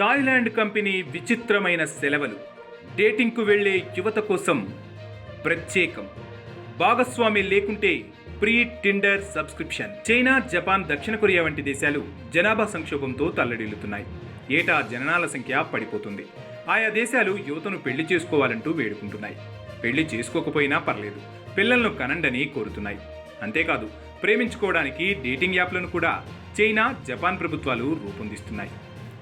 Thailand company విచిత్రమైన సెలవులు. డేటింగ్కు వెళ్ళే యువత కోసం ప్రత్యేకం. భాగస్వామి లేకుంటే free Tinder subscription. China Japan దక్షిణ కొరియా వంటి దేశాలు జనాభా సంక్షోభంతో తల్లడిల్లుతున్నాయి. ఏటా జననాల సంఖ్య పడిపోతుంది. ఆయా దేశాలు యువతను పెళ్ళి చేసుకోవాలంటూ వేడుకుంటున్నాయి. పెళ్ళి చేసుకోకపోయినా పర్లేదు. పిల్లలను కనండని కోరుతున్నాయి. అంతేకాదు ప్రేమించుకోవడానికి డేటింగ్ యాప్లను కూడా చైనా జపాన్ ప్రభుత్వాలు రూపొందిస్తున్నాయి.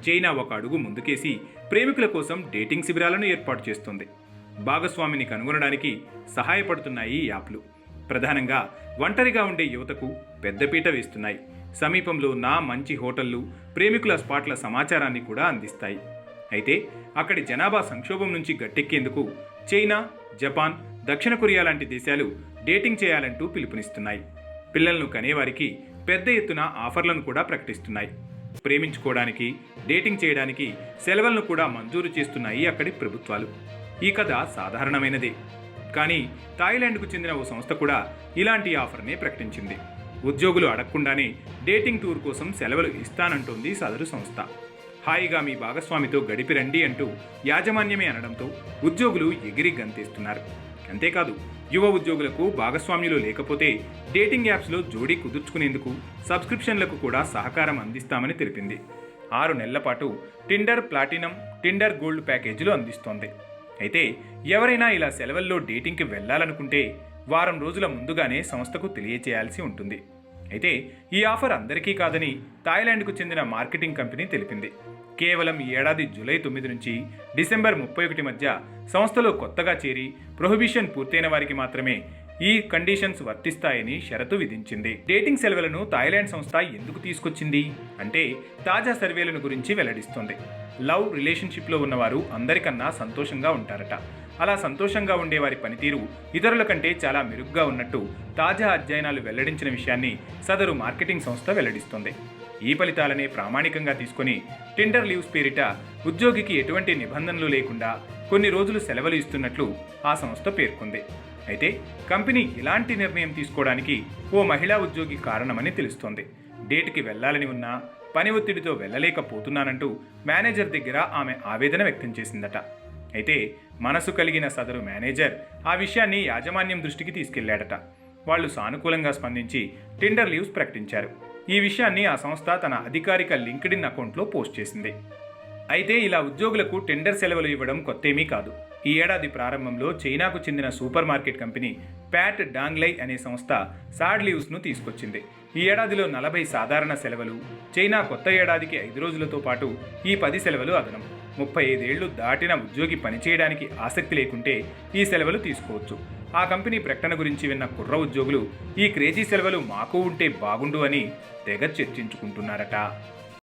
చైనా ఒక అడుగు ముందుకేసి ప్రేమికుల కోసం డేటింగ్ శిబిరాలను ఏర్పాటు చేస్తుంది. భాగస్వామిని కనుగొనడానికి సహాయపడుతున్నాయి ఈ యాప్లు. ప్రధానంగా ఒంటరిగా ఉండే యువతకు పెద్దపీట వేస్తున్నాయి. సమీపంలో నా మంచి హోటళ్ళు ప్రేమికుల స్పాట్ల సమాచారాన్ని కూడా అందిస్తాయి. అయితే అక్కడి జనాభా సంక్షోభం నుంచి గట్టెక్కేందుకు చైనా జపాన్ దక్షిణ కొరియా లాంటి దేశాలు డేటింగ్ చేయాలంటూ పిలుపునిస్తున్నాయి. పిల్లలను కనేవారికి పెద్ద ఎత్తున ఆఫర్లను కూడా ప్రకటిస్తున్నాయి. ప్రేమించుకోవడానికి డేటింగ్ చేయడానికి సెలవులను కూడా మంజూరు చేస్తున్నాయి అక్కడి ప్రభుత్వాలు. ఈ కథ సాధారణమైనదే. కానీ థాయిలాండ్కు చెందిన ఓ సంస్థ కూడా ఇలాంటి ఆఫర్నే ప్రకటించింది. ఉద్యోగులు అడగకుండానే డేటింగ్ టూర్ కోసం సెలవులు ఇస్తానంటోంది సదరు సంస్థ. హాయిగా మీ భాగస్వామితో గడిపి రండి అంటూ యాజమాన్యమే అనడంతో ఉద్యోగులు ఎగిరి గంతేస్తున్నారు. అంతేకాదు యువ ఉద్యోగులకు భాగస్వామ్యులు లేకపోతే డేటింగ్ యాప్స్లో జోడీ కుదుర్చుకునేందుకు సబ్స్క్రిప్షన్లకు కూడా సహకారం అందిస్తామని తెలిపింది. ఆరు నెలల పాటు టిండర్ ప్లాటినం టిండర్ గోల్డ్ ప్యాకేజీలు అందిస్తోంది. అయితే ఎవరైనా ఇలా సెలవుల్లో డేటింగ్కి వెళ్ళాలనుకుంటే వారం రోజుల ముందుగానే సంస్థకు తెలియచేయాల్సి ఉంటుంది. అయితే ఈ ఆఫర్ అందరికీ కాదని థాయిలాండ్కు చెందిన మార్కెటింగ్ కంపెనీ తెలిపింది. కేవలం ఏడాది జూలై తొమ్మిది నుంచి డిసెంబర్ ముప్పై ఒకటి మధ్య సంస్థలో కొత్తగా చేరి ప్రొహిబిషన్ పూర్తయిన వారికి మాత్రమే ఈ కండిషన్స్ వర్తిస్తాయని షరతు విధించింది. డేటింగ్ సెలవులను థాయిలాండ్ సంస్థ ఎందుకు తీసుకొచ్చింది? అంటే తాజా సర్వేలను గురించి వెల్లడిస్తుంది. లవ్ రిలేషన్షిప్లో ఉన్నవారు అందరికన్నా సంతోషంగా ఉంటారట. అలా సంతోషంగా ఉండే వారి పనితీరు ఇతరుల కంటే చాలా మెరుగ్గా ఉన్నట్టు తాజా అధ్యయనాలు వెల్లడించిన విషయాన్ని సదరు మార్కెటింగ్ సంస్థ వెల్లడిస్తోంది. ఈ ఫలితాలనే ప్రామాణికంగా తీసుకొని టిండర్ లీవ్స్ పేరిట ఉద్యోగికి ఎటువంటి నిబంధనలు లేకుండా కొన్ని రోజులు సెలవులు ఇస్తున్నట్లు ఆ సంస్థ పేర్కొంది. అయితే కంపెనీ ఇలాంటి నిర్ణయం తీసుకోవడానికి ఓ మహిళా ఉద్యోగి కారణమని తెలుస్తోంది. డేట్కి వెళ్ళాలని ఉన్నా పని ఒత్తిడితో వెళ్ళలేకపోతున్నానంటూ మేనేజర్ దగ్గర ఆమె ఆవేదన వ్యక్తం చేసిందట. అయితే మనసు కలిగిన సదరు మేనేజర్ ఆ విషయాన్ని యాజమాన్యం దృష్టికి తీసుకెళ్ళాడట. వాళ్ళు సానుకూలంగా స్పందించి టెండర్ లీవ్స్ ప్రకటించారు. ఈ విషయాన్ని ఆ సంస్థ తన అధికారిక లింక్డ్ఇన్ అకౌంట్లో పోస్ట్ చేసింది. అయితే ఇలా ఉద్యోగులకు టెండర్ సెలవులు ఇవ్వడం కొత్తేమీ కాదు. ఈ ఏడాది ప్రారంభంలో చైనాకు చెందిన super market company Pat Donglai అనే సంస్థ సాడ్ లీవ్స్ను తీసుకొచ్చింది. ఈ ఏడాదిలో నలభై సాధారణ సెలవులు చైనా కొత్త ఏడాదికి ఐదు రోజులతో పాటు ఈ పది సెలవులు అదనం. ముప్పై ఐదేళ్ళు దాటిన ఉద్యోగి పనిచేయడానికి ఆసక్తి లేకుంటే ఈ సెలవులు తీసుకోవచ్చు. ఆ కంపెనీ ప్రకటన గురించి విన్న కుర్ర ఉద్యోగులు ఈ క్రేజీ సెలవులు మాకు ఉంటే బాగుండు అని తెగ చర్చించుకుంటున్నారట.